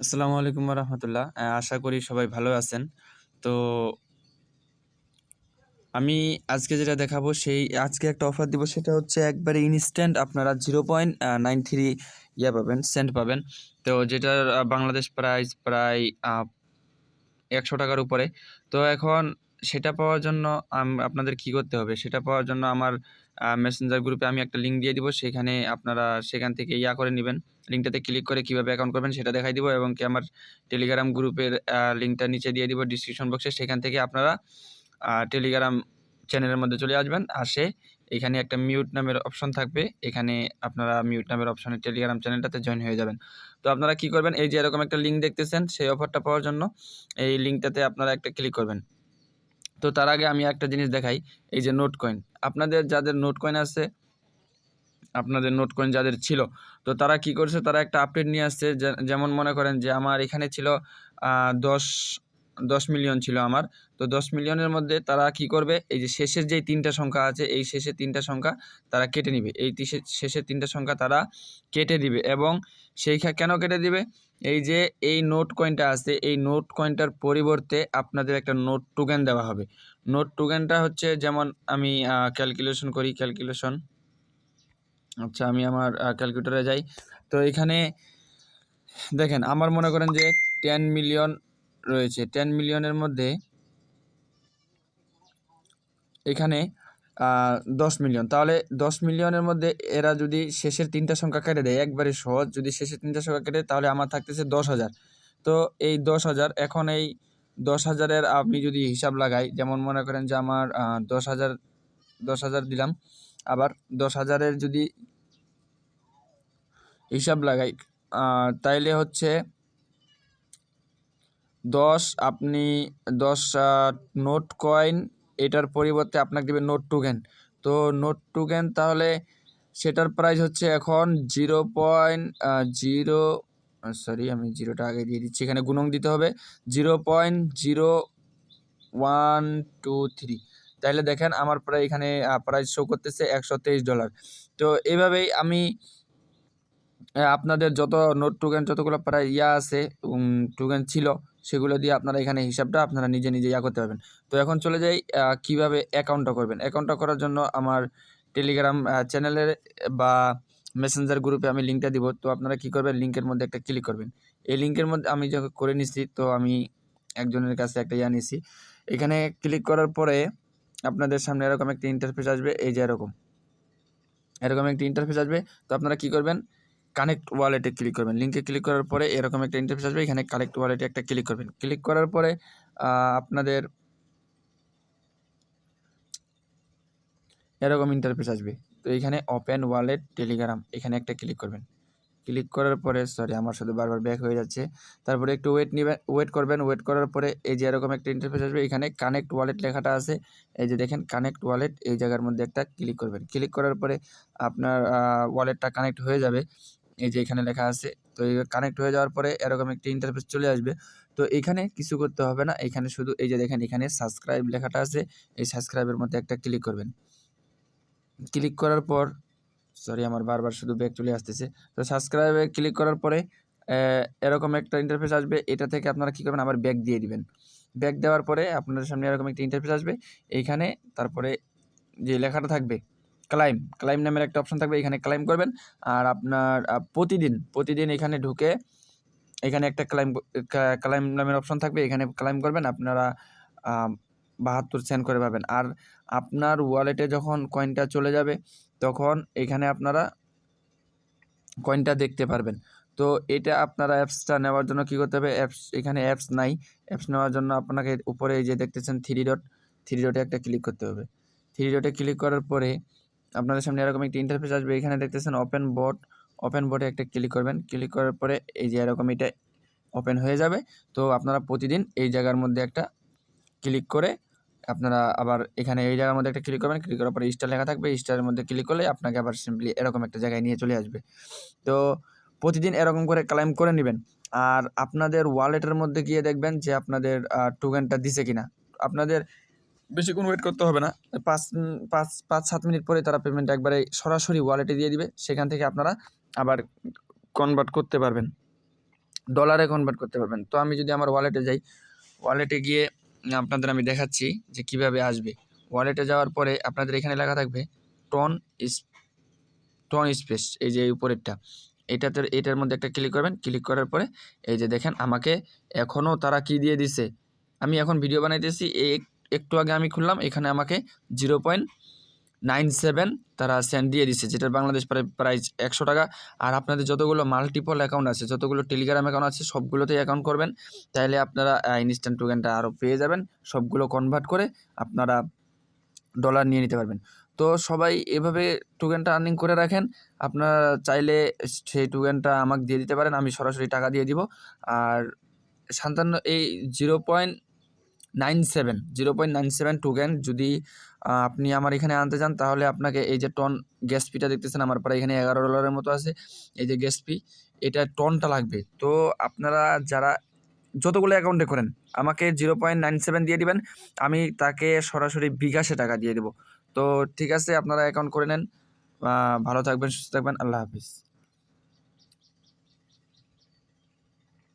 আসসালামু আলাইকুম রহমতুল্লাহ। আশা করি সবাই ভালো আছেন। তো আমি আজকে যেটা দেখাবো সেই আজকে একটা অফার দিব, সেটা হচ্ছে একবারে ইনস্ট্যান্ট আপনারা জিরো পয়েন্ট নাইন থ্রি ইয়ে পাবেন সেন্ট পাবেন। তো যেটার বাংলাদেশ প্রাইস প্রায় একশো টাকার উপরে। তো এখন সেটা পাওয়ার জন্য আপনাদের কি করতে হবে? সেটা পাওয়ার জন্য আমার মেসেঞ্জার গ্রুপে আমি একটা লিঙ্ক দিয়ে দিব, সেখানে আপনারা সেখান থেকে ইয়া করে নেবেন। লিঙ্কটাতে ক্লিক করে কীভাবে অ্যাকাউন্ট করবেন সেটা দেখাই দিব এবং কি আমার টেলিগ্রাম গ্রুপের লিঙ্কটা নিচে দিয়ে দিব ডিসক্রিপশন বক্সে সেখান থেকে আপনারা টেলিগ্রাম চ্যানেলের মধ্যে চলে আসবেন। আসে, এখানে একটা মিউট নামের অপশন থাকবে। এখানে আপনারা মিউট নামের অপশনে টেলিগ্রাম চ্যানেলটাতে জয়েন হয়ে যাবেন। তো আপনারা কি করবেন? এই যে এরকম একটা লিঙ্ক দেখতেছেন, সেই অফারটা পাওয়ার জন্য এই লিঙ্কটাতে আপনারা একটা ক্লিক করবেন। তো তার আগে আমি একটা জিনিস দেখাই, এই যে নোট কয়েন আপনাদের যাদের নোট কয়েন আছে, আপনাদের নোট কয়েন যাদের ছিল, তো তারা কি করছে, তারা একটা আপডেট নিয়ে আসছে যেমন মনে করেন যে আমার এখানে ছিল দশ দশ মিলিয়ন ছিল আমার, তো দশ মিলিয়নের মধ্যে তারা কি করবে, এই যে শেষের যেই তিনটা সংখ্যা আছে, এই শেষের তিনটা সংখ্যা তারা কেটে নিবে। এই শেষের তিনটা সংখ্যা তারা কেটে দিবে এবং সেই কেন কেটে দিবে? এই যে এই নোট কয়েনটা আছে, এই নোট কয়েনটার পরিবর্তে আপনাদের একটা নোট টোকেন দেওয়া হবে। নোট টোকেনটা হচ্ছে যেমন আমি ক্যালকুলেশন করি ক্যালকুলেশন আচ্ছা আমি আমার ক্যালকুলেটরে যাই। তো এখানে দেখেন, আমার মনে করেন যে টেন মিলিয়ন রয়েছে। টেন মিলিয়নের মধ্যে এখানে দশ মিলিয়ন। তাহলে দশ মিলিয়নের মধ্যে এরা যদি শেষের তিনটা সংখ্যা কেটে দেয়, একবারে সহজ, যদি শেষের তিনটা সংখ্যা কেটে তাহলে আমার থাকতেছে দশ হাজার। তো এই দশ হাজার, এখন এই দশ হাজারের আমি যদি হিসাব লাগাই, যেমন মনে করেন যে আমার দশ হাজার দশ হাজার দিলাম, আবার দশ হাজারের যদি হিসাব লাগাই তাইলে হচ্ছে দশ, আপনি দশ নোট কয়েন এটার পরিবর্তে আপনাকে দেবে নোট টোকেন তো নোট টোকেন তাহলে সেটার প্রাইস হচ্ছে এখন জিরো পয়েন্ট জিরো সরি আমি জিরোটা আগে দিয়ে দিচ্ছি। এখানে গুণন দিতে হবে। Zero point zero one two three তাহলে দেখেন আমার প্রায় এখানে প্রাইস শো করতেছে একশো তেইশ ডলার তো এইভাবেই আমি আপনাদের যত নোট টোকেন যতগুলো প্রায় ইয়া আছে টোকেন ছিল সেগুলো দিয়ে আপনারা এখানে হিসাবটা আপনারা নিজে নিজে ইয়া করতে পারবেন। তো এখন চলে যাই কীভাবে অ্যাকাউন্টটা করবেন। অ্যাকাউন্টটা করার জন্য আমার টেলিগ্রাম চ্যানেলের বা মেসেঞ্জার গ্রুপে আমি লিঙ্কটা দিব। তো আপনারা কি করবেন লিঙ্কের মধ্যে একটা ক্লিক করবেন। এই লিঙ্কের মধ্যে আমি যখন করে নিছি, তো আমি একজনের কাছে একটা ইয়া নিছি। এখানে ক্লিক করার পরে আপনাদের সামনে এরকম একটা ইন্টারফেস আসবে। এই যে এরকম। এরকম একটা ইন্টারফেস আসবে। তো আপনারা কি করবেন কানেক্ট ওয়ালেটে ক্লিক করবেন। লিঙ্কে ক্লিক করার পরে এরকম একটা ইন্টারফেস আসবে, এখানে কানেক্ট ওয়ালেটে একটা ক্লিক করবেন। ক্লিক করার পরে আপনাদের এরকম ইন্টারফেস আসবে। তো এখানে ওপেন ওয়ালেট টেলিগ্রাম এখানে একটা ক্লিক করবেন। ক্লিক করার পরে সরি আমার সাথে বারবার ব্যাক হয়ে যাচ্ছে। তারপরে একটু ওয়েট নেবেন ওয়েট করবেন। ওয়েট করার পরে এই যে এরকম একটা ইন্টারফেস আসবে, এখানে কানেক্ট ওয়ালেট লেখাটা আছে। এই যে দেখেন কানেক্ট ওয়ালেট এই জায়গার মধ্যে একটা ক্লিক করবেন। ক্লিক করার পরে আপনার ওয়ালেটটা কানেক্ট হয়ে যাবে। এই যে এখানে লেখা আছে, তো কানেক্ট হয়ে যাওয়ার পরে এরকম একটি ইন্টারফেস চলে আসবে। তো এখানে কিছু করতে হবে না, এখানে শুধু এই যে দেখেন এখানে সাবস্ক্রাইব লেখাটা আছে, এই সাবস্ক্রাইবের মধ্যে একটা ক্লিক করবেন। ক্লিক করার পর সরি আমার বারবার শুধু ব্যাক চলে আসতেছে। তো সাবস্ক্রাইবে ক্লিক করার পরে এরকম একটা ইন্টারফেস আসবে, এটা থেকে আপনারা কী করবেন, আবার ব্যাক দিয়ে দিবেন। ব্যাক দেওয়ার পরে আপনাদের সামনে এরকম একটা ইন্টারফেস আসবে এইখানে তারপরে যে লেখাটা থাকবে ক্লাইম ক্লাইম নামের একটা অপশন থাকবে, এখানে ক্লাইম করবেন। আর আপনার প্রতিদিন প্রতিদিন এখানে ঢুকে এখানে একটা ক্লাইম ক্লাইম নামের অপশন থাকবে, এখানে ক্লাইম করবেন, আপনারা বাহাত্তর সেন্ট করে পাবেন। আর আপনার ওয়ালেটে যখন কয়েনটা চলে যাবে, তখন এখানে আপনারা কয়েনটা দেখতে পারবেন। তো এটা আপনারা অ্যাপসটা নেওয়ার জন্য কী করতে হবে? অ্যাপস এখানে অ্যাপস নাই। অ্যাপস নেওয়ার জন্য আপনাকে উপরে এই যে দেখতেছেন থ্রি ডট থ্রি ডটে একটা ক্লিক করতে হবে। থ্রি ডটে ক্লিক করার পরে আপনাদের সামনে এরকম একটি ইন্টারফেস আসবে। এখানে দেখতেছেন ওপেন বোট ওপেন বোটে একটা ক্লিক করবেন। ক্লিক করার পরে এই যে এরকম এটা ওপেন হয়ে যাবে। তো আপনারা প্রতিদিন এই জায়গার মধ্যে একটা ক্লিক করে আপনারা আবার এখানে এই জায়গার মধ্যে একটা ক্লিক করবেন। ক্লিক করার পরে স্টার লেখা থাকবে। স্টারের মধ্যে ক্লিক করলে আপনাকে আবার সিম্পলি এরকম একটা জায়গায় নিয়ে চলে আসবে। তো প্রতিদিন এরকম করে ক্লাইম করে নেবেন। আর আপনাদের ওয়ালেটের মধ্যে গিয়ে দেখবেন যে আপনাদের টোকেনটা দিছে কিনা। আপনাদের বেশিক্ষণ ওয়েট করতে হবে না। পাঁচ পাঁচ পাঁচ, সাত মিনিট পরে তারা পেমেন্ট একবারে সরাসরি ওয়ালেটে দিয়ে দিবে। সেখান থেকে আপনারা আবার কনভার্ট করতে পারবেন। ডলারে কনভার্ট করতে পারবেন। তো আমি যদি আমার ওয়ালেটে যাই ওয়ালেটে গিয়ে আপনাদের আমি দেখাচ্ছি যে কীভাবে আসবে। ওয়ালেটে যাওয়ার পরে আপনাদের এখানে লেখা থাকবে টন টন স্পেস এই যে উপরেরটা। এটাতে, এটার মধ্যে একটা ক্লিক করবেন। ক্লিক করার পরে এই যে দেখেন, আমাকে এখনও তারা কি দিয়ে দিছে? আমি এখন ভিডিও বানাইতেছি এক- একটু আগে আমি খুললাম, এখানে আমাকে জিরো পয়েন্ট নাইন সেভেন তারা সেন্ড দিয়ে দিছে, যেটার বাংলাদেশ প্রাইস একশো টাকা। আর আপনাদের যতগুলো মাল্টিপল অ্যাকাউন্ট আছে, যতগুলো টেলিগ্রাম অ্যাকাউন্ট আছে, সবগুলোতেই অ্যাকাউন্ট করবেন। তাহলে আপনারা ইনস্ট্যান্ট টোকেনটা আরও পেয়ে যাবেন, সবগুলো কনভার্ট করে আপনারা ডলার নিয়ে নিতে পারবেন। তো সবাই এভাবে টোকেনটা আর্নিং করে রাখেন। আপনারা চাইলে সেই টোকেনটা আমাকে দিয়ে দিতে পারেন, আমি সরাসরি টাকা দিয়ে দিব। আর সান্তান্ন, এই zero point nine seven, zero point nine seven two token যদি আপনি আমার এখানে আনতে চান, তাহলে আপনাকে এই যে টন গ্যাস ফিটা দেখতেছেন, আমার প্রায় এখানে এগারো ডলারের মতো আছে, এই যে গ্যাস ফি এটা টনটা লাগবে। তো আপনারা যারা যতগুলো অ্যাকাউন্টে করেন, আমাকে জিরো পয়েন্ট নাইন সেভেন দিয়ে দিবেন, আমি তাকে সরাসরি বিকাশে টাকা দিয়ে দেবো। তো ঠিক আছে, আপনারা অ্যাকাউন্ট করে নেন। ভালো থাকবেন, সুস্থ থাকবেন, আল্লাহ হাফিজ।